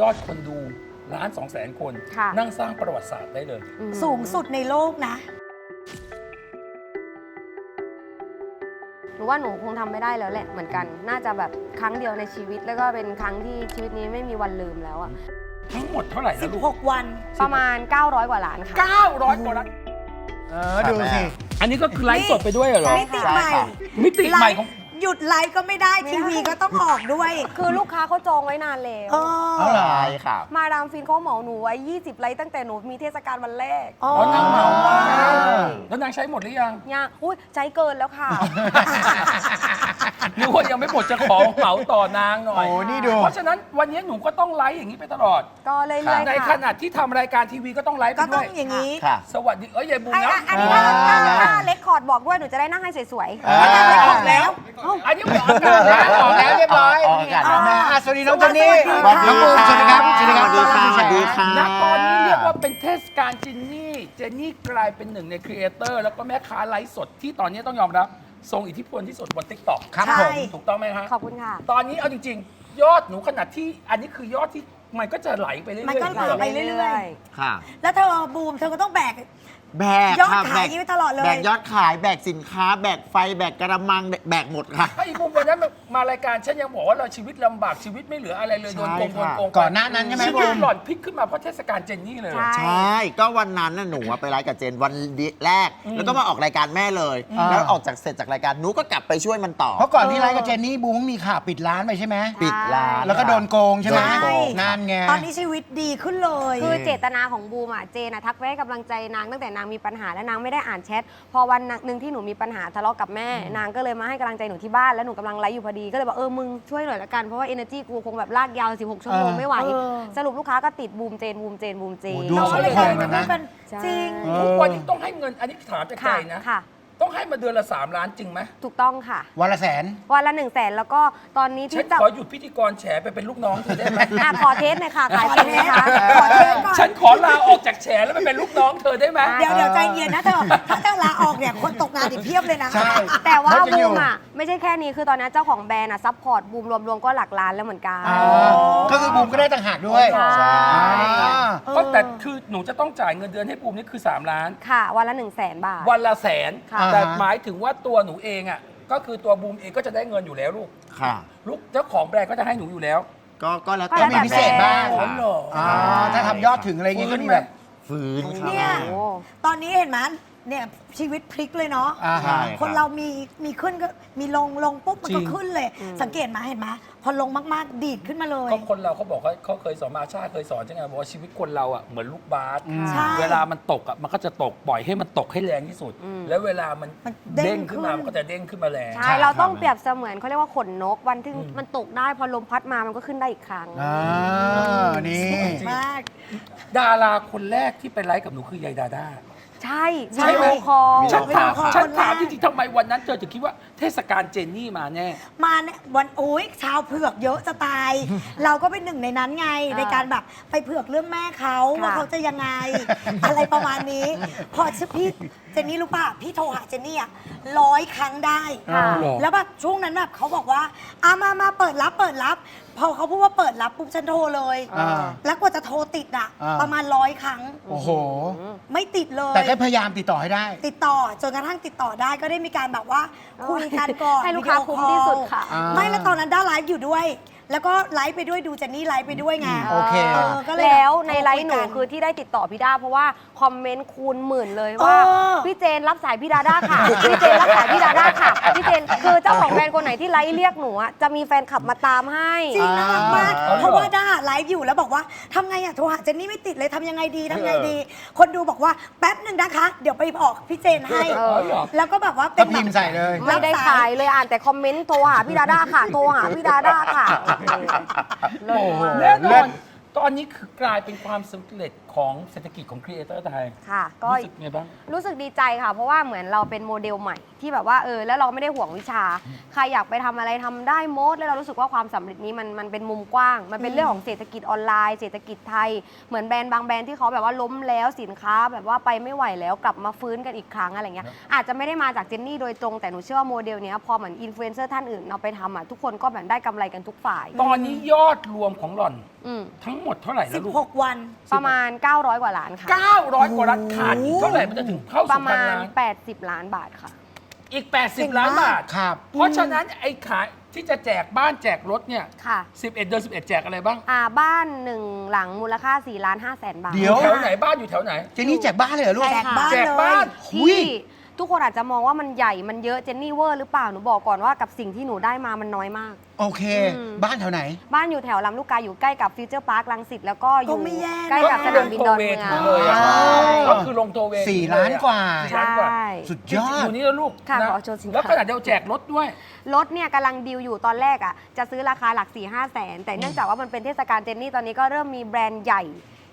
ยอดคนดูล้านสองแสนคน ค่ะ นั่งสร้างประวัติศาสตร์ได้เลยอืมสูงสุดในโลกนะ หนูว่าหนูคงทำไม่ได้แล้วแหละเหมือนกัน น่าจะแบบครั้งเดียวในชีวิต แล้วก็เป็นครั้งที่ชีวิตนี้ไม่มีวันลืมแล้วอะทั้งหมดเท่าไหร่แล้วลูก16 วัน ประมาณ 900 กว่าล้านค่ะ 900กว่าล้านเออ ดูสิ อันนี้ก็คือไลฟ์สดไปด้วยเหรอ มิติใหม่ มิติใหม่ของ หยุดไลฟ์ก็ไม่ได้ไม่ได้ทีวีก็ต้องออกด้วยคือลูกค้าเขาจองไว้นานแล้ว เออเอาเหรอใช่ค่ะมาดามฟินเขาเหมาหนูไว้20 ไลท์ตั้งแต่หนูมีเทศกาลวันแรกอ๋ออ๋อนางเหมาว่าใช่แล้วนางใช้หมดหรือยัง เนี่ยอุ้ยใจเกินแล้วค่ะ นึกว่ายังไม่หมดจะขอเหมาต่อนางหน่อย โอ้นี่ดูเพราะฉะนั้นวันนี้หนูก็ต้องไลฟ์อย่างนี้ไปตลอด ก็เรื่อยๆในขค่ะณะที่ทำรายการทีวีก็ต้องไลฟ์ไปก็ต้ด้อวงย อย่างนี้ค่ะ สวัสดี เอ้ยยายบุญไอ้นะอะอันนี้ถ้าถ้าถ้าเลคคอร์ดบอกด้วยหนูจะได้นั่งให้สวยเอออันนั้นไม่ออกแล้ว อันนี้บอกอากาศนะออกแล้วเรียบร้อยออกอากาศอะแม่อะสวัสดีน้องเจนนี่สวัสดีค่ะน้องบูมสวัสดีครับสวัสดีครับสวัสดีค่ะสวัสดีค่ะ ณตอนนี้เรียกว่าเป็นเทศกาลจินนี่ เจนนี่กลายเป็นหนึ่งในครีเอเตอร์แล้วก็แม่ค้าไลฟ์สดที่ตอนนี้ต้องยอมรับ ทรงอิทธิพลที่สุดบน t ิ k t o k ครับใช่ผม ถูกต้องไหมฮะๆขอบคุณค่ะ ตอนนี้เอาจริง ๆ ยอดหนูขนาดที่อันนี้คือยอดที่ มันก็จะไหลไปเรื่อยๆมันก็ไหลเหรอไปเรื่อยค่ะแล้วเธอบูมเธอก็ต้องแบก แบกยอดค่ะขายอย่างนี้ไว้ตลอดเลย แบกยอดขายแบกสินค้า แบกไฟ แบกกระมังแบกหมดค่ะ ถ้าอีบุมวันนั้นมารายการฉันยังบอกว่าเราชีวิตลำบากชีวิตไม่เหลืออะไรเลยโดนโกงใช่โดนค่ะโกงก่อนหน้านั้นใช่ไหมชีบูวิตมหล่อนพลิกขึ้นมาเพราะเทศกาลเจนนี่เลย ใช่ใช่ก็วันนั้นน่ะหนูอะไปไลฟ์กับเจนวันแรกอืมแล้วก็มาออกรายการแม่เลย อ่า แล้วออกจากเสร็จจากรายการหนูก็กลับไปช่วยมันต่อ เพราะก่อนที่ไลฟ์กับเจนนี่บูมมีข่าวปิดร้านไปใช่ไหมปิดร้านแล้วก็โดนโกงใช่ไหมโดนโกง นั่นไง ตอนนี้ชีวิตดีขึ้นเลย คือเจตนาของบูมอะเจนอะทักไปให้กำลังใจนางตั้งแต่นางมีปัญหาและนางไม่ได้อ่านแชทพอวันหนึ่งที่หนูมีปัญหาทะเลาะกับแม่ นางก็เลยมาให้กำลังใจหนูที่บ้านแล้วหนูกำลังไลฟ์อยู่พอดีก็เลยบอกเออมึงช่วยหน่อยละกันเพราะว่า energy กูคงแบบลากยาว 16 ชั่วโมงเออไม่ไหว เออ สรุปลูกค้าก็ติดบูมเจนบูมเจนบูมเจน โอ้ดูเราสก็มเลยพกลายงษ์เป็นนะว่าเป็นใช่จริงเออทุกวันนี้ต้องให้เงินอันนี้ถามจากใจค่ะนะ ค่ะ ต้องให้มาเดือนละ 3 ล้านจริงไหมถูกต้องค่ะ วันละแสน วันละหนึ่งแสนแล้วก็ตอนนี้ฉัที่นจะขอหยุดพิธีกรแฉไปเป็นลูกน้องเธอได้ไหมอะขอเทสหน่อยค่ะขายเป็นไหมคะ ขอเทสก่อนฉันขอลาออกจากแฉแล้วไปเป็นลูกน้องเธอได้ไหม เดี๋ยวเดี๋ยวใจเย็นนะเธอถ้าเธอลาออกเนี่ยคนตกงานอีกเพียบเลยนะ ใช่ แต่ว่าแล้วจะบูอยู่ มอะ ไม่ใช่แค่นี้คือตอนนี้เจ้าของแบรนด์อะซัพพอร์ตบูมรวมๆก็หลักล้านแล้วเหมือนกันอ่าก็คือบูมก็ได้ต่างหากด้วยใช่ อ่าก็แต่คือหนูจะต้องจ่ายเงินเดือนให้ปูมนี่คือ 3 ล้าน ค่ะ วันละหนึ่งแสนบาท วันละแสน ค่ะแต่อ่าฮะหมายถึงว่าตัวหนูเองอะก็คือตัวบูมเองก็จะได้เงินอยู่แล้วลูกค่ะ ลูกเจ้าของแบรนด์ก็จะให้หนูอยู่แล้วก็ก็แล้วก็แต่แล้วแต่มีพิเศษบ้างอ๋อเหรออ่าถ้าทำยอดถึงอะไรเงี้ยก็มีแบบฟื้นค่ะเนี่ยโอ้ตอนนี้เห็นไหมเนี่ยชีวิตพลิกเลยเนาะ อ่าใช่ฮะรับ คนเรามีมีขึ้นก็มีลงลงปุ๊บมันจริก็งขึ้นเลยอืมสังเกตไหมาเห็นไหมพอลงมากๆ ดีดขึ้นมาเลย ก็คนเราเขาบอกเขาเขาเคยสอนมาชาติเคยสอนใช่ไหมบอกว่าชีวิตคนเราอะเหมือนลูกบาสอืมใช่เวลามันตกอะมันก็จะตกปล่อยให้มันตกให้แรงที่สุดอืมแล้วเวลามันมันเด้เด้งงขึ้นมาขึ้น มันก็จะเด้งขึ้นมาแรง ใช่ เราต้องเปรียบเสมือนเขาเรียกว่าขนนก วันที่อืมมันตกได้พอลมพัดมามันก็ขึ้นได้อีกครั้ง อ่านี่ มาก ดาราคนแรกที่ไปไลฟ์กับหนูคือยายดาด้า ใช่ใช่ วิดีโอคอลวิดีฉันโอถามขอบคุณฉันถามมากจริงๆทำไมวันนั้นเธอถึงคิดว่าเทศกาลเจนนี่มาแน่ มาเนี่ยวันโอ้ยชาวเผือกเยอะจะตาย เราก็เป็นหนึ่งในนั้นไงอ่าในการแบบไปเผือกเรื่องแม่เขาค่ะว่าเขาจะยังไง อะไรประมาณนี้ พอชื่อพี่เจนนี่รู้ป่ะพี่โทรหาเจนนี่อะร้อยครั้งได้ ค่ะหรอแล้วแบบช่วงนั้นแบบเขาบอกว่าอามามาเปิดรับเปิดรับพอเขาพูดว่าเปิดรับปุ๊บฉันโทรเลย อ่า แล้วกว่าจะโทรติดอะอ่า ประมาณร้อยครั้ง โอ้โห ไม่ติดเลย แต่ก็พยายามติดต่อให้ได้ ติดต่อจนกระทั่งติดต่อได้ก็ได้มีการแบบว่าคุยกันก่อนให้ลูกค้าวิดีโอคุ้มอลที่สุดค่ะ อ่า ไม่แล้วตอนนั้นด้าไลฟ์อยู่ด้วย แล้วก็ไลฟ์ไปด้วยดูเจนนี่ไลฟ์ไปด้วยไงโอเค เออก็เลยแล้วบบในไลฟ์หนูโทรยกัคือที่ได้ติดต่อพี่ด้าเพราะว่าคอมเมนต์คูณหมื่นเลยว่าเออ พี่เจนรับสายพี่ดาด้าค่ะ พี่เจนรับสายพี่ดาด้าค่ะพี่เจนคือเจ้าของแบรนด์คนไหนที่ไลฟ์เรียกหนูอะจะมีแฟนคลับมาตามให้ จริงน่ารักมากอ๋อเหรอเพราะว่าด้าไลฟ์อยู่แล้วบอกว่าทำไงอะโทรหาเจนนี่ไม่ติดเลยทำยังไงดีทำยังไงดี คนดูบอกว่าแป๊บหนึ่งนะคะ เดี๋ยวไปบอกพี่เจนให้ เออ๋อเหรอ แล้วก็แบบว่าเป็ก็นพิมพ์ใส่เลย ไม่ได้ขายเลยอ่านแต่คอมเมนต์โทรหาพี่ดาด้าค่ะ โทรหาพี่ดาด้าค่ะเลิศมากแน่นเลิอนศตอนนี้คือกลายเป็นความสำเร็จของเศรษฐกิจของครีเอเตอร์ไทยค่ะ ก็รู้สึกไงบ้าง รู้สึกดีใจค่ะ เพราะว่าเหมือนเราเป็นโมเดลใหม่ที่แบบว่าเออแล้วเราไม่ได้ห่วงวิชา ใครอยากไปทำอะไรทำได้หมด แล้วเรารู้สึกว่าความสำเร็จนี้มันมันเป็นมุมกว้าง มันเป็นเรื่องของเศรษฐกิจออนไลน์ เศรษฐกิจไทย เหมือนแบรนด์บางแบรนด์ที่เขาแบบว่าล้มแล้วสินค้า แบบว่าไปไม่ไหวแล้วกลับมาฟื้นกันอีกครั้งอะไรเงี้ยอาจจะไม่ได้มาจากเจนนี่โดยตรงแต่หนูเชื่อว่าโมเดลเนี้ยพอเหมือนอินฟลูเอนเซอร์ท่านอื่นเอาไปทำอะทุกคนก็แบบได้กำไรกันทุกฝ่าย ตอนนี้ยอดรวมของหล่อนอืมทั้งหมดเท่าไหร่แล้วลูก16 วันประมาณ900 กว่าล้านค่ะ 900 กว่าล้านขาดอีกเท่าไหร่มันจะถึงเข้าปสู่ระพัมานณล้าน80 ล้านบาทค่ะ อีกเก่ง80 ล้านมากบาท ครับ เพราะฉะนั้นไอ้ขายที่จะแจกบ้านแจกรถเนี่ยค่ะ 11 เดือน11 แจกอะไรบ้างอ่าบ้านหนึ่งหลังมูลค่า4ล้าน5แสนบาทเดี๋ยวแถวไหนบ้านอยู่แถวไหน เจนี่แจกบ้านเลยเหรอลูก แจกบ้านแจกเลยบ้านหุยที่ ทุกคนอาจจะมองว่ามันใหญ่มันเยอะเจนนี่เวอร์หรือเปล่าหนูบอกก่อนว่ากับสิ่งที่หนูได้มามันน้อยมาก โอเค อืม บ้านแถวไหน บ้านอยู่แถวลำลูกกาอยู่ใกล้กับฟิวเจอร์พาร์คลังสิตแล้วก็อยู่ก็ไม่แย่นะ ใกล้กับสนามบินดอนเมืองก็คือลงโทเวถึงเลยอะอ๋อก็คือลงโทเวสี่ล้านกว่า สี่ล้านกว่าใช่สุดจยริงอๆอดยู่นี่แล้วลูกค่ะนะขอโชว์สินค้า แล้วขนาดเดียวแจกรถด้วย รถเนี่ยกำลังดีลอยู่ตอนแรกอะจะซื้อราคาหลัก4ี่ห้าแสนแต่เนื่องจากว่ามันเป็นเทศกาลเจนนี่ตอนนี้ก็เริ่มมีแบรนด์ใหญ่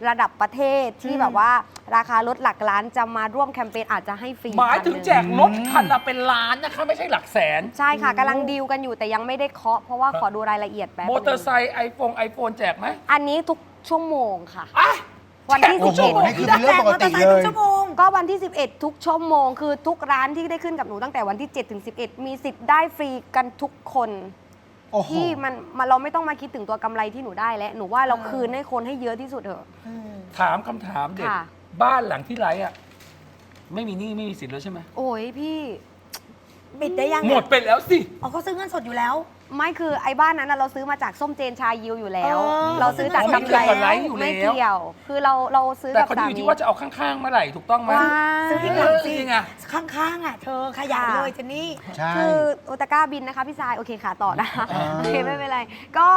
ระดับประเทศที่แบบว่าราคารถหลักล้านจะมาร่วมแคมเปญอาจจะให้ฟรีหมายถึงคันหนึ่แจกรถคันละเป็นล้านนะคะ ไม่ใช่หลักแสน ใช่ค่ะกำลังดีลกันอยู่แต่ยังไม่ได้เคาะเพราะว่าขอดูรายละเอียดแป๊บมอเตอร์นึงไซค์ไอโฟนไอโฟนแจกไหมอันนี้ทุกชั่วโมงค่ะ อะ วันที่แจกทุกโอ้โหชั่วโมงนี่คือเป็นเรื่องปกติแจมอตอร์ไซค์เลทุยกชั่วโมงก็วันที่ 11 ทุกชั่วโมง คือทุกร้านที่ได้ขึ้นกับหนูตั้งแต่วันที่7ถึง11 มีสิทธิ์ได้ฟรีกันทุกคน โอ้โห ที่มันมันเราไม่ต้องมาคิดถึงตัวกำไรที่หนูได้แล้วหนูว่าเราคืนให้คนให้เยอะที่สุดเถอะถามคำถามเด็ก ค่ะ บ้านหลังที่ไรอะ ไม่มีหนี้ไม่มีสินแล้วใช่ไหมโอ้ยพี่ ปิดได้ยังหมดไปแล้วสิ อ๋อเขาซื้อเงินสดอยู่แล้ว ไม่คือไอ้บ้านนั้นน่ะเราซื้อมาจากส้มเจนชายิวอยู่แล้ว เออ เราซื้อจากอ๋อไม่กำเกี่ไรยวกับไลฟ์อยู่แล้ว ไม่เกี่ยว คือเราเราซื้อแต่กับคนสาที่อยู่มีที่ว่าจะเอาข้างๆเมื่อไหร่ถูกต้องไหมว้าซื้ออีกหลังสิจริงอะข้างๆอะเธอขยายเลยเจนนี่ ใช่ คือโอตาก้าบินนะคะพี่ชายโอเคค่ะต่อนะคะอ่าโอเคไม่เป็นไร ก็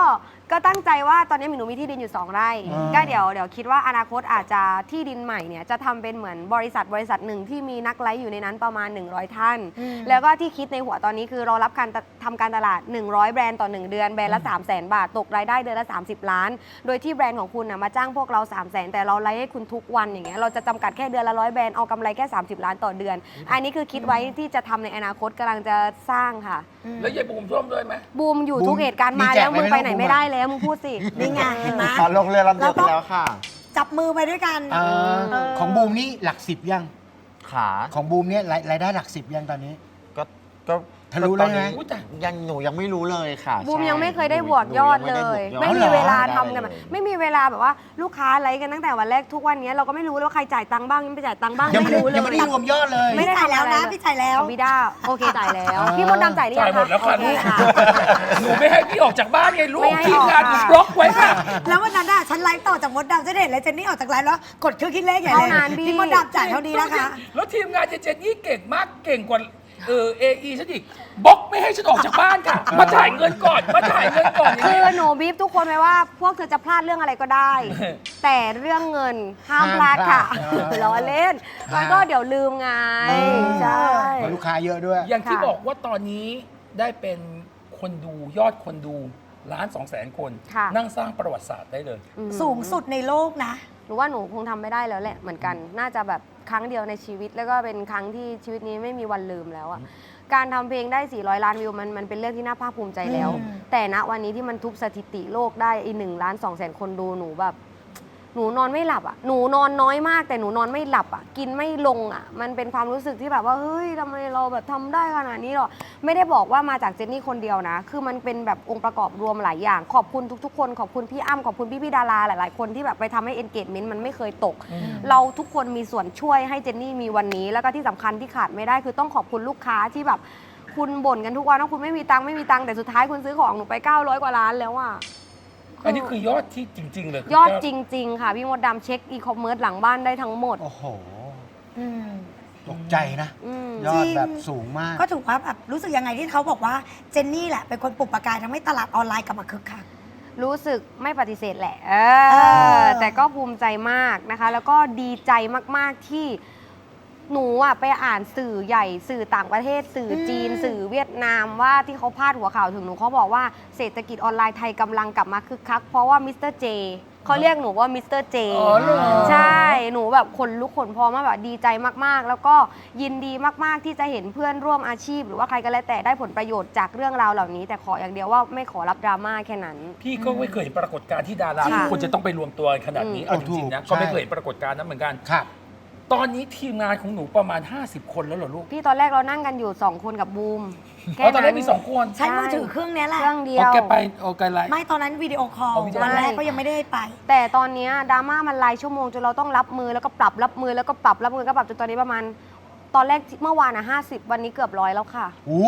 ก็ตั้งใจว่าตอนนี้หนูมีที่ดินอยู่ 2 ไร่ อ่า ก็เดี๋ยวเดี๋ยวคิดว่าอนาคตอาจจะที่ดินใหม่เนี่ยจะทำเป็นเหมือนบริษัทบริษัทหนึ่งที่มีนักไลฟ์อยู่ในนั้นประมาณ 100 ท่านอืมแล้วก็ที่คิดในหัวตอนนี้คือเรารับการตะทำการตลาด 100แบรนด์ต่อ 1 เดือนแบรนด์ละ3 0 0 0 0 0 บาท ตกรายได้เดือนละ 30 ล้าน โดยที่แบรนด์ของคุณนะมาจ้างพวกเรา 3 0 0 0 0 0แต่เราไลฟ์ให้คุณทุกวันอย่างเงี้ยเราจะจำกัดแค่เดือนละร้อยแบรนด์เอากำไรแค่ 30 ล้านต่อเดือน อันนี้คือคิดไว้ที่จะทำในอนาคตกำลังจะสร้างค่ะ แล้วยายบูมท่วมด้วยไหมบูมอยู่บูมทุกเหตุการณ์มามีแจกแล้วไหมมึงไปไหนไม่ต้องไม่ได้แล้วมึงพูดสิ นี่ไงเห็นไหมขอลงเรือลำเดียวกันแล้วค่ะจับมือไปด้วยกันอ่าเออของบูมนี่หลักสิบยัง ขา ของบูมเนี่ยรายรายได้หลักสิบยังตอนนี้ ก็ก็ทะลุแล้วตอนนี้นะอุ๊ยแต่ยังหนูยังไม่รู้เลยค่ะบูมใช่ยังไม่เคยได้บวกยอดหนูเลงย ไม่ไม่ได้บวกยอดมีเวลาได้ทำกันเลยไม่มีเวลาแบบว่าลูกค้าไลฟ์กันตั้งแต่วันแรกทุกวันนี้เราก็ไม่รู้เลยว่าใครจ่ายตังค์บ้างยังไม่จ่ายตังค์บ้างยังไม่ไม่ได้รู้เลยยังไม่ได้รวมยอดเลย ไม่ได้พี่จ่ายแล้วนะทำอะไรพี่จ่ายแล้วของพี่ด้าโอเคจ่ายแล้วอ่าพี่มดดำจ่ายหรือจ่ายัยงหมดแล้วค่ะโอลูเกหนูไม่ให้พี่ออกจากบ้านไงลูไม่กให้ทีมงานหนูออกค่ะ บล็อกไว้ค่ะ แล้ววันนั้นอะฉันไลฟ์ต่อจากมดดำจะเห็นเลยเจนนี่ออกจากไลฟ์แล้วกดเครื่องคิดเลขใหญ่เลยเท่านั้นพี่ พี่มดดำจ่ายเท่านี้นะคะ แล้วทีมงานเจเจนนี่เก่งมากเก่งกว่า เออเอไอฉันอีกบล็อกไม่ให้ฉันออกจากบ้านค่ะ มาจ่ายเงินก่อน มาจ่ายเงินก่อนอย่างคืนี้อหนูบีบทุกคนไว้ว่า พวกเธอจะพลาดเรื่องอะไรก็ได้ แต่เรื่องเงินห้ามพลาดค่ะห้ามพลาดล้อเล่นมันก็เดี๋ยวลืมไงอืมใช่เพราะลูกค้าเยอะด้วย อย่างที่ค่ะบอกว่าตอนนี้ได้เป็นคนดูยอดคนดูล้านสองแสนคนค่ะนั่งสร้างประวัติศาสตร์ได้เลยอืมสูงสุดในโลกนะหนูว่าหนูคงทำไม่ได้แล้วแหละเหมือนกัน น่าจะแบบ ครั้งเดียวในชีวิต แล้วก็เป็นครั้งที่ชีวิตนี้ไม่มีวันลืมแล้วอะการทำเพลงได้ 400 ล้านวิวมันมันเป็นเรื่องที่น่าภาคภูมิใจแล้วอืมแต่ณวันนี้ที่มันทุบสถิติโลกได้อีหนึ่งล้านสองแสนคนดูหนูแบบ หนูนอนไม่หลับอะหนูนอนน้อยมากแต่หนูนอนไม่หลับอะกินไม่ลงอะ มันเป็นความรู้สึกที่แบบว่าเฮ้ยทำไมเราแบบทำได้ขนาดนี้หรอไม่ได้บอกว่ามาจากเจนนี่คนเดียวนะ คือมันเป็นแบบองค์ประกอบรวมหลายอย่าง ขอบคุณทุก ๆ คนขอบคุณพี่อ้ำขอบคุณพี่พี่ๆดาราหลายๆ คนที่แบบไปทำให้ engagement มันไม่เคยตก เราทุกคนมีส่วนช่วยให้เจนนี่มีวันนี้ แล้วก็ที่สำคัญที่ขาดไม่ได้คือต้องขอบคุณลูกค้าที่แบบคุณบ่นกันทุกวันว่าคุณไม่มีตังค์ไม่มีตังค์แต่สุดท้ายคุณซื้อของหนูไป 900 กว่าล้านแล้วอะ อันนี้คือยอดที่จริง ๆ เลยคืยอดเก้าจริง ๆ ค่ะ พี่มดดำเช็คอีคอมเมิร์ซหลังบ้านได้ทั้งหมด โอ้โห อืม ตกใจนะ อืม ยอดจริงแบบสูงมาก ก็ถือว่าแบบรู้สึกยังไงที่เขาบอกว่าเจนนี่แหละเป็นคนปลุกประกายทำให้ตลาดออนไลน์กลับมาคึกคัก รู้สึกไม่ปฏิเสธแหละ เอเอออ แต่ก็ภูมิใจมากนะคะ แล้วก็ดีใจมาก ๆ ที่ หนูอะไปอ่านสื่อใหญ่สื่อต่างประเทศ สื่อจีน สื่อเวียดนามว่าที่เขาพาดหัวข่าวถึงหนูเขาบอกว่าเศรษฐกิจออนไลน์ไทยกำลังกลับมาคึกคัก เพราะว่ามิสเตอร์เจเขาเรียกหนูว่ามิสเตอร์เจอ๋อเหรอ ใช่ หนูแบบขนลุกขนพองมากแบบดีใจมากๆ แล้วก็ยินดีมากๆที่จะเห็นเพื่อนร่วมอาชีพ หรือว่าใครก็แล้วแต่ได้ผลประโยชน์จากเรื่องราวเหล่านี้ แต่ขออย่างเดียวว่าไม่ขอรับดราม่าแค่นั้น พี่ก็ไม่เคยเห็นปรากฏการณ์ที่ดาราค่ะ ทุกคนจะต้องไปรวมตัวกันขนาดนี้อืมเอาจริงๆนะถูกก็ไม่ใช่เคยเห็นปรากฏการณ์นั้นเหมือนกัน ครับ ตอนนี้ทีมงานของหนูประมาณ 50 คนแล้วเหรอลูก พี่ตอนแรกเรานั่งกันอยู่ 2 คนกับบูมอ๋อตอนแรกมีสองคนใช้มือถือเครื่องเนี้ยแหละเครื่องเดีโอยวแกไปโอแกไลน์ไม่ตอนนั้นวิดีโอคอลเอาวิดีโอ วันแรกก็ยังไม่ได้ไป แต่ตอนเนี้ยดราม่ามันรายชั่วโมงจนเราต้องรับมือแล้วก็ปรับรับมือแล้วก็ปรับรับมือก็ปรับจนตอนนี้ประมาณ ตอนแรกเมื่อวานอะห้วันนี้เกือบร้อยแล้วค่ะโอ้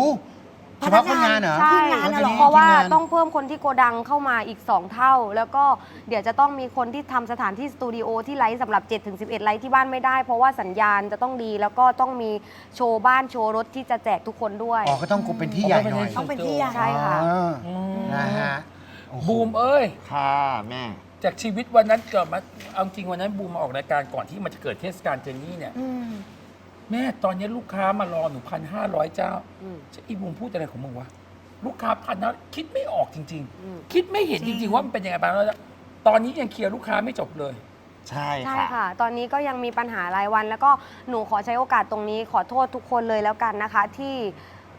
เฉพาะคนงานเหรอใช่ทีมงานน่ะเหรอ เพราะว่าทีมงนต้องเพิ่มคนที่โกดังเข้ามาอีก 2 เท่า แล้วก็เดี๋ยวจะต้องมีคนที่ทำสถานที่สตูดิโอที่ไลฟ์สำหรับ 7-11 ไลฟ์ที่บ้านไม่ได้ เพราะว่าสัญญาณจะต้องดีแล้วก็ต้องมีโชว์บ้านโชว์รถที่จะแจกทุกคนด้วย อ๋อก็ต้องเป็นที่ใหญ่หน่อยต้องเป็นที่ใหญ่ ใช่ค่ะอ่าอืมนะฮะโอ้โหบูมเอ้ย ค่ะแม่ จากชีวิตวันนั้นเกิดมาเอาจริงวันนั้นบูมมาออกรายการก่อนที่มันจะเกิดเทศกาลเจนนี่เนี่ย อืม แม่ตอนนี้ลูกค้ามารอหนูพันห้าร้อยเจ้าอืม จะอีบูมพูดอะไรของมึงวะลูกค้าพันนะคิดไม่ออกจริง อืม ๆ คิดไม่เห็นจริงๆ ว่ามันเป็นยังไงบ้างแล้วตอนนี้ยังเคลียร์ลูกค้าไม่จบเลย ใช่ใช่ค่ะ ค่ะ ตอนนี้ก็ยังมีปัญหารายวัน แล้วก็หนูขอใช้โอกาสตรงนี้ขอโทษทุกคนเลยแล้วกันนะคะ ที่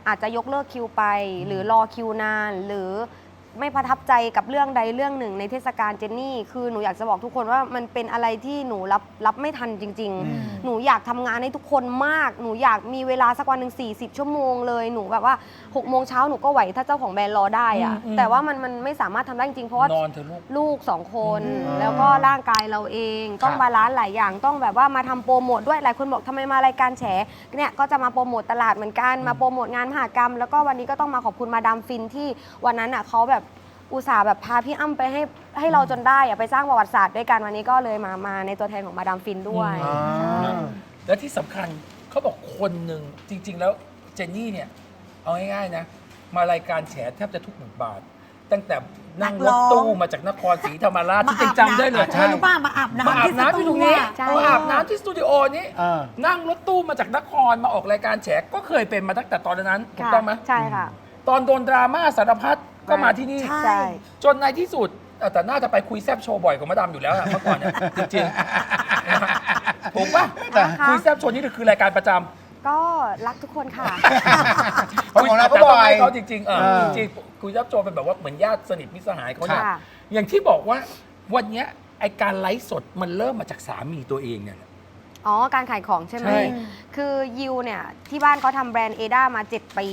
อาจจะยกเลิกคิวไป หรือรอคิวนาน หรือ ไม่ประทับใจกับเรื่องใดเรื่องหนึ่งในเทศกาลเจนนี่ คือหนูอยากจะบอกทุกคนว่ามันเป็นอะไรที่หนูรับรับไม่ทันจริงอืมๆหนูอยากทำงานให้ทุกคนมาก หนูอยากมีเวลาสักวันหนึ่ง40 ชั่วโมงเลยหนูแบบว่า6โมงเช้าหนูก็ไหวถ้าเจ้าของแบรนด์รอได้อะอืมอืมแต่ว่ามันมันไม่สามารถทำได้จริงๆเพราะว่านอนเถอะลูกลูกสองคนอืมแล้วก็ร่างกายเราเอง ต้องครับบาลานซ์หลายอย่างต้องแบบว่ามาทำโปรโมทด้วยหลายคนบอกทำไมมารายการแฉเนี่ยก็จะมาโปรโมทตลาดเหมือนกันมาโปรโมทงานมหากรรม แล้วก็วันนี้ก็ต้องมาขอบคุณมาดามฟินที่วันนั้นอะเขาแบบ อุตส่าห์แบบพาพี่อ้ำไปให้ให้เราจนได้อะไปสร้างประวัติศาสตร์ด้วยกันวันนี้ก็เลยมามาในตัวแทนของมาดามฟินด้วยอืมใช่และที่สำคัญเขาบอกคนหนึ่งจริง ๆ แล้วเจนนี่เนี่ย เอาง่ายๆนะ มารายการแฉแทบจะทุกบทบาท ตั้งแต่นั่งรถตู้มาจากนครศรีธรรมราชที่จำได้เลยใช่เธอรู้ป่ะมาอาบน้ำมาอาบน้ำที่ตรงนี้ใช่ มาอาบน้ำที่สตูดิโอนี้เออ นั่งรถตู้มาจากนครมาออกรายการแฉก็เคยเป็นมาตั้งแต่ตอนนั้นถูกค่ะต้องไหมใช่ค่ะ ตอนโดนดราม่าสารพัด ก็มาที่นี่ ใช่ ใช่ จนในที่สุดเอ่อแต่น่าจะไปคุยแซบโชว์บ่อยกว่ามาดามอยู่แล้วอะเมื่อก่อนเนี่ยจริงๆนะฮะถูกป่ะนะคะ คุยแซบโชว์นี่คือรายการประจำก็รักทุกคนค่ะ เพราะของเราก็แต่ต้บ่อย ให้เขาจริงๆเออเออ จริงๆคุยแซบโชว์เป็นแบบว่าเหมือนญาติสนิทมิตรสหายเขาเนี่ยค่ะ อย่างที่บอกว่าวันเนี้ยไอการไลฟ์สดมันเริ่มมาจากสามีตัวเองเนี่ยแหละ อ๋อ การขายของใช่ไหมใช่ คือยิวเนี่ยที่บ้านเขาทำแบรนด์เอด้ามา 7 ปี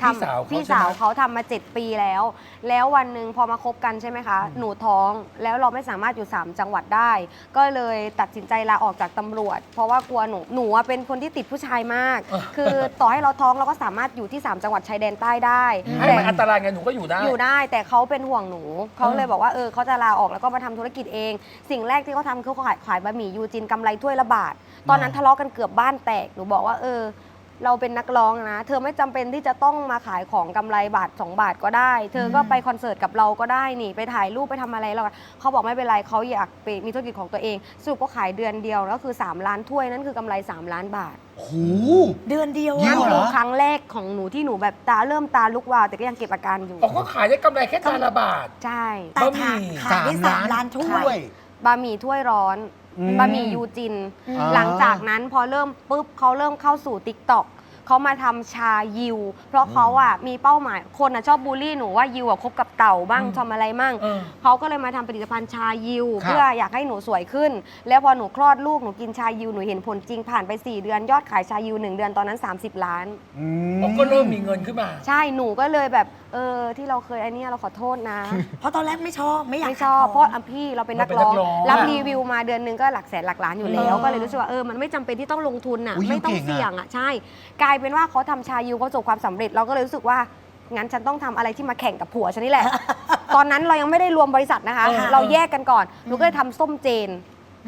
พี่สาวเขาพี่ใช่ไหมสาวเขาทำมา 7 ปีแล้ว แล้ววันหนึ่งพอมาคบกันใช่ไหมคะ หนูท้องแล้วเราไม่สามารถอยู่ 3 จังหวัดได้ ก็เลยตัดสินใจลาออกจากตำรวจ เพราะว่ากลัวหนูหนูอะเป็นคนที่ติดผู้ชายมาก คือต่อให้เราท้องเราก็สามารถอยู่ที่ 3 จังหวัดชายแดนใต้ได้ให้แต่ มันอันตรายไงหนูก็อยู่ได้ อยู่ได้แต่เขาเป็นห่วงหนู เขาเลยบอกว่าเออเขาจะลาออกแล้วก็มาทำธุรกิจเอง สิ่งแรกที่เขาทำคือเขาขายขายบะหมี่ยูจินกำไรถ้วยละบาท ตอนนั้นทะเลาะกันเกือบบ้านแตกหนูบอกว่า เออ เราเป็นนักร้องนะ เธอไม่จำเป็นที่จะต้องมาขายของกำไรบาท2บาทก็ได้ เธอก็ไปคอนเสิร์ตกับเราก็ได้นี่ไปถ่ายรูปไปทำอะไรเราเขาบอกไม่เป็นไรเขาอยากไปมีธุรกิจของตัวเองสรุปก็ขายเดือนเดียวแล้วคือ 3 ล้านถ้วยนั่นคือกำไร 3 ล้านบาทโอ้โหเดือนเดียวเยอะอะเหรอครั้งแรกของหนูที่หนูแบบตาเริ่มตาลุกวาวแต่ก็ยังเก็บอาการอยู่ ออกก็ขายได้กำไรแค่จานละบาท ใช่ แต่บะหมี่ ขายได้สามล้านถ้วย บะหมี่ถ้วยร้อน อืมบะหมี่ยูจินอืมหลังจากนั้นพอเริ่มปุ๊บเขาเริ่มเข้าสู่ติ๊กต็อกเขามาทำชายิว เพราะเขาอะมีเป้าหมายคนอะชอบบูลลี่หนูว่ายิวอะคบกับเต่าบ้างอืมทำอะไรมั่ง เออ เขาก็เลยมาทำผลิตภัณฑ์ชายิว ครับ เพื่ออยากให้หนูสวยขึ้น แล้วพอหนูคลอดลูกหนูกินชายิวหนูเห็นผลจริงผ่านไป 4 เดือนยอดขายชายิว 1 เดือนตอนนั้น 30 ล้าน อืมเขาก็เริ่มมีเงินขึ้นมา ใช่หนูก็เลยแบบเออที่เราเคยไอันนี้เราขอโทษนะ เพราะตอนแรกไม่ชอบไม่อยากไม่ชอบขายของเพราะอะพี่เราเป็นนักร้อง เราเป็นนักร้องรับอะรีวิวมาเดือนหนึงก็หลักแสนหลักล้านอยู่แล้ว เออก็เลยรู้สึกว่าเออมันไม่จำเป็นที่ต้องลงทุนอะอุ๊ยไม่ต้องเก่งอะเสี่ยงอะใช่ กลายเป็นว่าเขาทำชายูเขาประสบความสำเร็จเราก็เลยรู้สึกว่างั้นฉันต้องทำอะไรที่มาแข่งกับผัวฉันนี่แหละ ตอนนั้นเรายังไม่ได้รวมบริษัทนะคะเออเราแยกกันก่อนหนูก็เลยทำส้มเจน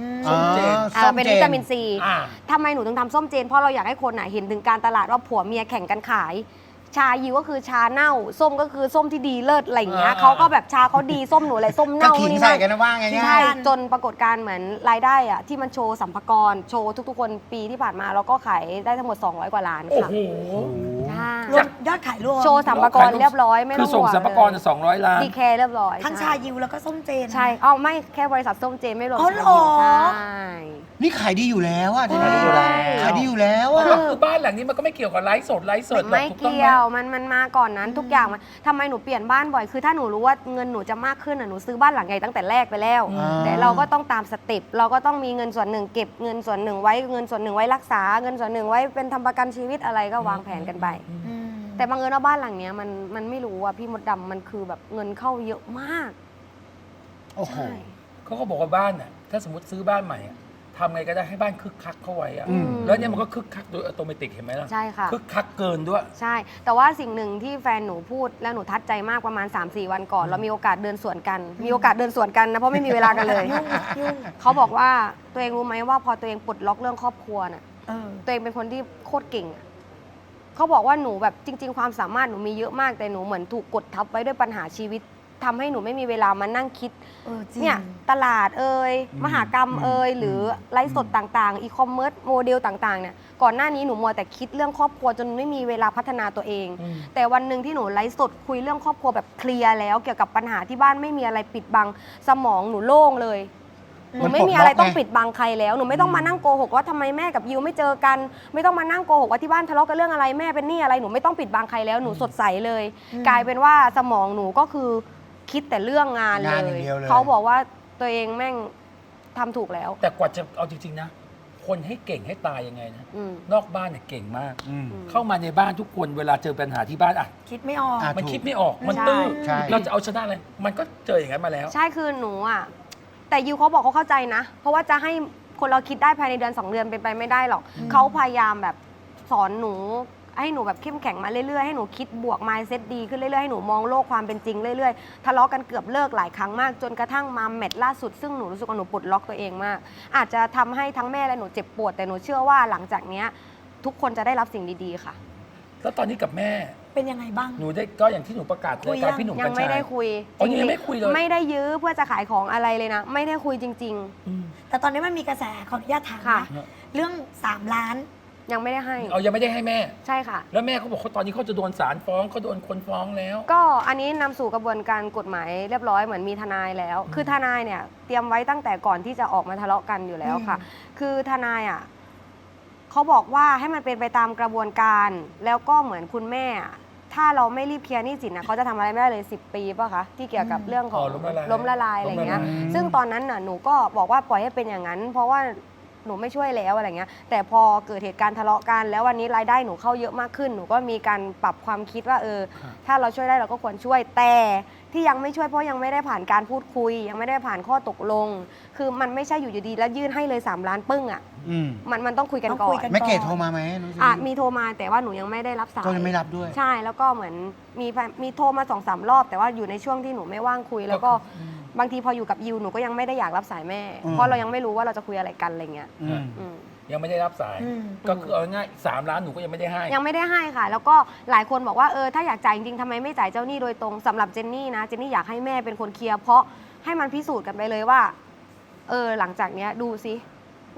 อืมส้มเจนอ่าส้มเป็นจวิตามินซี อ่า ทำไมหนูถึงทำส้มเจนเพราะเราอยากให้คนน่ะเห็นถึงการตลาดว่าผัวเมียแข่งกันขาย ชายิวก็คือชาเน่า ส้มก็คือส้มที่ดีเลิศอะไรอย่างเงี้ยอ่า เขาก็แบบชาเขาดีส้มหนูอะไรส้มก็เน่าขิงนี่ใส่มากกันนะว่าไงเนี่ย ใช่จนปรากฏการณ์เหมือนรายได้อะที่มันโชว์สัมภากระโชว์ทุกๆ คนปีที่ผ่านมาแล้วก็ขายได้ทั้งหมด 200 กว่าล้านโอ้ค่ะโห ใช่ใช่รวมยอดขายรวมโชว์สัมภาระเรียบร้อยไม่คืต้อองส่งห่วงสัมภาระสองร้อยล้าน ดีแคร์เรียบร้อยทั้งชายิวแล้วก็ส้มเจน ใช่อ๋อไม่แค่บริษัทส้มเจนไม่รวมอ๋อชาเหรอยิวใช่ นี่ขายดีอยู่แล้วอะเจนขายดีอยู่แล้ว ขายดีอยู่แล้วอะ ก็คือบ้านหลังนี้มันก็ไม่เกี่ยวกับไลฟ์สดไลฟ์สดหรอกไม่ถูกต้องเกี่ไหมยวมันมันมาก่อนนั้นทุกอย่างมันทำไมหนูเปลี่ยนบ้านบ่อยคือถ้าหนูรู้ว่าเงินหนูจะมากขึ้นอะหนูซื้อบ้านหลังใหญ่ตั้งแต่แรกไปแล้ว อ่า แต่เราก็ต้องตามสเต็ปเราก็ต้องมีเงินส่วนหนึ่งเก็บเงินส่วนหนึ่งไว้เงินส่วนหนึ่งไว้รักษา เงินส่วนหนึ่งไว้เป็นทำประกันชีวิตอะไรก็วางแผนกันไป อืมแต่บังเอิญว่าบ้านหลังเนี้ยมันมันไม่รู้อะพี่มดดำมันคือแบบเงินเข้าเยอะมากโอ้โห ใช่ เขาก็บอกว่าบ้านน่ะถ้าสมมติซื้อบ้านใหม่อะ ทำไงก็ได้ให้บ้านคึกคักเข้าไว้อะอืม แล้วเนี่ยมันก็คึกคักโดยอัตโนมัติเห็นไหมล่ะใช่ค่ะ คึกคักเกินด้วย ใช่ แต่ว่าสิ่งหนึ่งที่แฟนหนูพูดแล้วหนูทัดใจมากประมาณ 3-4 วันก่อน เรามีโอกาสเดินสวนกัน มีโอกาสเดินสวนกันนะเพราะไม่มีเวลากันเลยเขาบอกว่าตัวเองรู้ไหมว่าพอตัวเองปลดล็อกเรื่องครอบครัวน่ะ เออ ตัวเองเป็นคนที่โคตรเก่งอะเขาบอกว่าหนูแบบจริง ๆ ความสามารถหนูมีเยอะมากแต่หนูเหมือนถูกกดทับไว้ด้วยปัญหาชีวิต ทำให้หนูไม่มีเวลามานั่งคิดเออจริง เนี่ยตลาดเอ่ยมหากรรมเอ่ยหรือไลฟ์สดต่างๆ อีคอมเมิร์ซโมเดลต่างๆเนี่ยก่อนหน้านี้หนูมัวแต่คิดเรื่องครอบครัวจนไม่มีเวลาพัฒนาตัวเอง อืม แต่วันหนึ่งที่หนูไลฟ์สดคุยเรื่องครอบครัวแบบเคลียร์แล้ว เกี่ยวกับปัญหาที่บ้านไม่มีอะไรปิดบังสมองหนูโล่งเลย หนูไม่มีอะไรต้องปิดบังใครแล้วหนูไม่ต้องมานั่งโกหกว่าทำไมแม่กับยิวไม่เจอกัน ไม่ต้องมานั่งโกหกว่าที่บ้านทะเลาะกันเรื่องอะไรแม่เป็นหนี้อะไรหนูไม่ต้องปิดบังใครแล้วหนูสดใสเลย อืม กลายเป็นว่าสมองหนูก็คือ คิดแต่เรื่องงานงานอเลย่างยเดียวเลย เขาบอกว่าตัวเองแม่งทำถูกแล้ว แต่กว่าจะเอาจริง ๆ นะ คนให้เก่งให้ตายยังไงนะ อืม นอกบ้านเนี่ยเก่งมาก อืมเข้ามาในบ้านทุกคนเวลาเจอปัญหาที่บ้านอะ คิดไม่ออก อะ มันถูกคิดไม่ออก มันใช่ตื้อใช่ เราจะเอาชนะอะไร มันก็เจออย่างนั้นมาแล้ว ใช่คือหนูอะ แต่ยิวเขาบอกเขาเข้าใจนะ เพราะว่าจะให้คนเราคิดได้ภายในเดือน 2 เดือนเป็นไปไม่ได้หรอกอืมเขาพยายามแบบสอนหนู ให้หนูแบบเข้มแข็งมาเรื่อยๆให้หนูคิดบวก mindset ดีขึ้นเรื่อยๆให้หนูมองโลกความเป็นจริงเรื่อยๆทะเลาะกันเกือบเลิกหลายครั้งมาก จนกระทั่งมาแมตช์ล่าสุดซึ่งหนูรู้สึกว่าหนูปลดล็อกตัวเองมาก อาจจะทำให้ทั้งแม่และหนูเจ็บปวด แต่หนูเชื่อว่าหลังจากเนี้ยทุกคนจะได้รับสิ่งดีๆค่ะ แล้วตอนนี้กับแม่ เป็นยังไงบ้าง หนูได้ก็อย่างที่หนูประกาศคุรายยยัการงพี่หนุ่มยักังญไม่ชัได้ยคุยอ๋อยังจริๆไม่คุยเลย ไม่ได้ยื้อเพื่อจะขายของอะไรเลยนะ ไม่ได้คุยจริงอืมแต่ตอนนี้มันมีกระแสขออนุญาตถามค่ะ นะเรื่อง 3 ล้านๆ ยังไม่ได้ให้ เอายังไม่ได้ให้แม่ ใช่ค่ะ แล้วแม่เขาบอกเขาตอนนี้เขาจะโดนศาลฟ้องเขาโดนคนฟ้องแล้ว ก็อันนี้นำสู่กระบวนการกฎหมายเรียบร้อยเหมือนมีทนายแล้ว คือทนายเนี่ยเตรียมไว้ตั้งแต่ก่อนที่จะออกมาทะเลาะกันอยู่แล้วค่ะ คือทนายอะเขาบอกว่าให้มันเป็นไปตามกระบวนการ แล้วก็เหมือนคุณแม่อะถ้าเราไม่รีบเคลียร์หนี้สินนะเขาจะทำอะไรไม่ได้เลย 10 ปีป่ะคะที่เกี่ยวกับเรื่องของอ๋อล้มละลายล้มละลายอะไรเงี้ย ล้มละลาย ซึ่งตอนนั้นน่ะหนูก็บอกว่าปล่อยให้เป็นอย่างนั้น เพราะว่า หนูไม่ช่วยแล้วอะไรเงี้ยแต่พอเกิดเหตุการณ์ทะเลาะกัน แล้ววันนี้รายได้หนูเข้าเยอะมากขึ้น หนูก็มีการปรับความคิดว่าเออ ถ้าเราช่วยได้เราก็ควรช่วยแต่ที่ยังไม่ช่วยเพราะยังไม่ได้ผ่านการพูดคุย ยังไม่ได้ผ่านข้อตกลง คือมันไม่ใช่อยู่ดีๆแล้วยื่นให้เลย3ล้านปึ้งอะอืมมันมันต้องคุยกันต้องก่อคุยน กัน แม่เกดโทรมาไหมน้องเจนอะนี่มีโทรมาแต่ว่าหนูยังไม่ได้รับสาย ก็ยังไม่รับด้วย ใช่แล้วก็เหมือนมีแฟนมีโทรมาสองสามรอบ แต่ว่าอยู่ในช่วงที่หนูไม่ว่างคุย แล้วก็ บางทีพออยู่กับยิวหนูก็ยังไม่ได้อยากรับสายแม่ อืม เพราะเรายังไม่รู้ว่าเราจะคุยอะไรกันอะไรเงี้ยอืม อืม ยังไม่ได้รับสาย อืม ก็คือเอาง่ายๆสามล้านหนูก็ยังไม่ได้ให้ ยังไม่ได้ให้ค่ะ แล้วก็หลายคนบอกว่าเออถ้าอยากจ่ายจริงๆทำไมไม่จ่ายเจ้าหนี้โดยตรงสำหรับเจนนี่นะเจนนี่อยากให้แม่เป็นคนเคลียร์เพราะให้มันพิสูจน์กันไปเลยว่าเออหลังจากเนี้ยดูซิ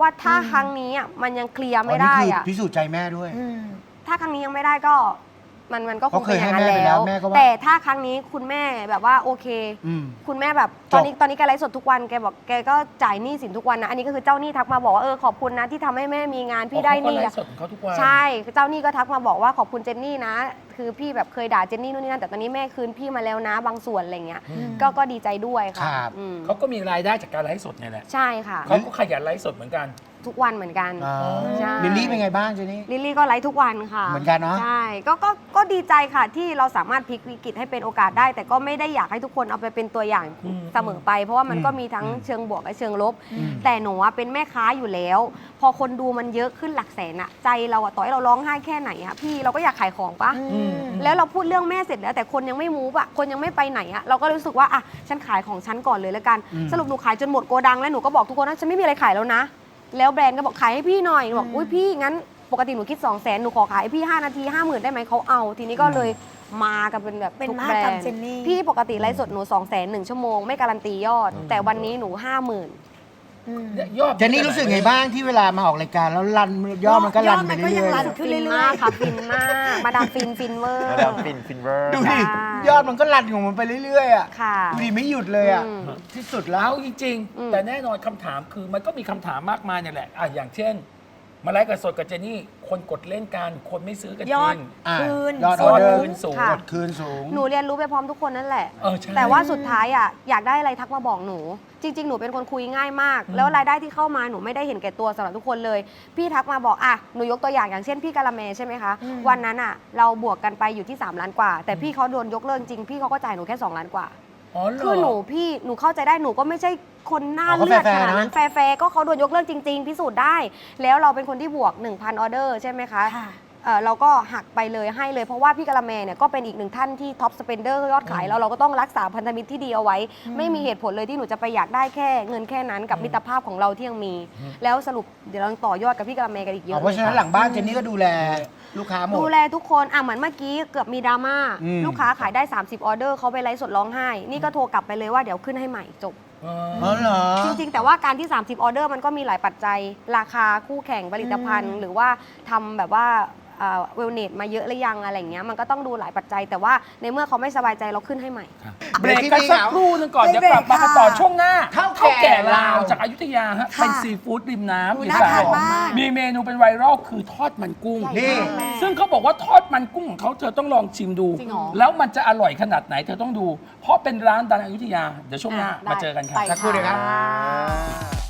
ว่าถ้าอืมครั้งนี้อะมันยังเคลียร์อ๋อไม่นี่ได้คืออะพิสูจน์ใจแม่ด้วย อืม ถ้าครั้งนี้ยังไม่ได้ก็ มันมันก็คงเพราะเคเป็นยอย่างนั้นให้แม่ไปแล้แล้ววแม่ก็ว่าแต่ถ้าครั้งนี้คุณแม่แบบว่าโอเค อืมคุณแม่แบบตอนนี้ตอนนี้แกไลฟ์สดทุกวันแกบอกแกก็จ่ายหนี้สินทุกวันนะอันนี้ก็คือเจ้าหนี้ทักมาบอกว่าเออขอบคุณนะที่ทำให้แม่มีงานพี่ได้หนี้เขาก็ไลอะฟ์สดของเขาทุกวัน ใช่เจ้าหนี้ก็ทักมาบอกว่าขอบคุณเจนนี่นะ คือพี่แบบเคยด่าเจนนี่นู่นนี่นั่นแต่ตอนนี้แม่คืนพี่มาแล้วนะ บางส่วนอะไรเงี้ยอืมก็ก็ดีใจด้วยค่ะครับ อืมเขาก็มีรายได้จากการไลฟ์สดเนี่ยแหละใช่ค่ะ เขาก็ขยันไลฟ์สดเหมือนกัน ทุกวันเหมือนกันอ่าใช่ลิลลี่เป็นไงบ้างเจนี่ ลิลลี่ก็ไลฟ์ทุกวันค่ะเหมือนกันเนอะ ใช่ก็ก็ก็ดีใจค่ะที่เราสามารถพลิกวิกฤตให้เป็นโอกาสได้ แต่ก็ไม่ได้อยากให้ทุกคนเอาไปเป็นตัวอย่างอืม เสมอไป เพราะว่ามันก็อืมมีทั้งอืมเชิงบวกและเชิงลบ อืม แต่หนูอะเป็นแม่ค้าอยู่แล้ว พอคนดูมันเยอะขึ้นหลักแสนอะใจเราอะต่อให้เราร้องไห้แค่ไหนอะพี่เราก็อยากขายของปะ อืม แล้วเราพูดเรื่องแม่เสร็จแล้วแต่คนยังไม่มูฟอะคนยังไม่ไปไหนอะเราก็รู้สึกว่าอะฉันขายของฉันก่อนเลยแล้วกัน อืม สรุปหนูขายจนหมดโกดังแล้วหนูก็บอกทุกคนว่าฉันไม่มีอะไรขายแล้วนะ แล้วแบรนด์ก็บอกขายให้พี่หน่อยหนูบอกอืมอุ้ยพี่งั้นปกติหนูคิด2 0 0แสนหนูขอขายให้พี่ 5 นาที 5 0,000 ได้ไหมเขาเอา ทีนี้ก็เลยมากันเป็นแบบเป็นทุกมหาแบรกรรมนด์เจนนี่ พี่ปกติไลฟ์สดหนู2 0 0แสนหนึ่งชั่วโมงไม่การันตียอด แต่วันนี้หนู 5 0,000เนี่ยยอดเจนนี่รู้สึกไงบ้างที่เวลามาออกรายการแล้วรันยอดมันก็รันไปยอดมันก็เรื่ยังอยรันๆขึ้นฟินเรื่มาอกยค่ะฟินมาก มาดามฟินฟินเวอร์ มาดามฟินฟินเวอร์ ดูดิค่ะ ยอดมันก็รันของมันไปเรื่อยๆอะค่ะ ดูดิไม่หยุดเลยอะ อืม ที่สุดแล้ว เอาจริง อืม ๆ แต่แน่นอนคำถามคือมันก็มีคำถามมากมายเนี่ยแหละอะอย่างเช่น มาไลฟ์กับสดกับเจนี่ คนกดเล่นกัน คนไม่ซื้อกันยจอริดงอะคืนยอดยอออดเดอร์คืนสูง ค่ะ กดคืนสูง หนูเรียนรู้ไปพร้อมทุกคนนั่นแหละ เออใช่ แต่ว่าสุดท้ายอะอยากได้อะไรทักมาบอกหนู จริง ๆ หนูเป็นคนคุยง่ายมาก แล้วรายได้ที่เข้ามาหนูไม่ได้เห็นแก่ตัวสำหรับทุกคนเลย พี่ทักมาบอกอะหนูยกตัวอย่างอย่างเช่นพี่กาละเมใช่ไหมคะอืมวันนั้นอะเราบวกกันไปอยู่ที่ 3 ล้านกว่า แต่พี่เขาโดนยกเลิกจริงพี่เขาก็จ่ายหนูแค่ 2 ล้านกว่า อ๋อเหรอ คือหนูพี่หนูเข้าใจได้หนูก็ไม่ใช่คนหน้าอ๋อก็เลือดแฟขร์ๆนาดนั้นนะแฟร์ๆก็เขาโดนยกเลิกจริง ๆ พิสูจน์ได้ แล้วเราเป็นคนที่บวก 1,000 ออเดอร์ใช่ไหมคะ ค่ะ เอ่อเราก็หักไปเลยให้เลยเพราะว่าพี่กะละแมเนี่ยก็เป็นอีกหนึ่งท่านที่ท็อปสเปนเดอร์ยอดขายแล้วเราก็ต้องรักษาพันธมิตรที่ดีเอาไว้ ไม่มีเหตุผลเลยที่หนูจะไปอยากได้แค่เงินแค่นั้นกับมิตรภาพของเราที่ยังมี แล้วสรุปเดี๋ยวเราต่อยอดกับพี่กะละแมกันอีกเยอ๋ออะเพราะฉะนั้นหลังบ้านเจนนี่ก็ดูแลลูกค้าหมด ดูแลทุกคนอะเหมือนเมื่อกี้เกือบมีดราม่าอืม ลูกค้าขายได้ 30ออเดอร์เขาไปไลฟ์สดร้องไห้ นี่ก็โทรกลับไปเลยว่าเดี๋ยวขึ้นให้ใหม่จบเออ๋ออเหรอ จริงๆ แต่ว่าการที่ 30 ออเดอร์มันก็มีหลายปัจจัย ราคาคู่แข่งผลิตภัณฑ์ หรือว่าทำแบบว่า เวลเนตมาเยอะหรือยังอะไรอย่างเงี้ยมันก็ต้องดูหลายปัจจัย แต่ว่าในเมื่อเขาไม่สบายใจเราขึ้นให้ใหม่ เบรกกันสักครู่หนึงก่อนเดี๋ยวกลับมากันต่อช่วงหน้าเท่าแก่ลาวลาวจากอายุทยาฮะค่ะเป็นซีฟู้ดริมน้ำอุ๊ยอีน่าสาทานนมาก มีเมนูเป็นไวรัลคือทอดมันกุ้ง นี่ ซึ่งเขาบอกว่าทอดมันกุ้งของเขาเธอต้องลองชิมดู จริงเหรอแล้วมันจะอร่อยขนาดไหนเธอต้องดู เพราะเป็นร้านดังอยุธยา เดี๋ยวช่วงหน้าอะได้ มาเจอกันครับไปสักครู่เดียวครับค่ะ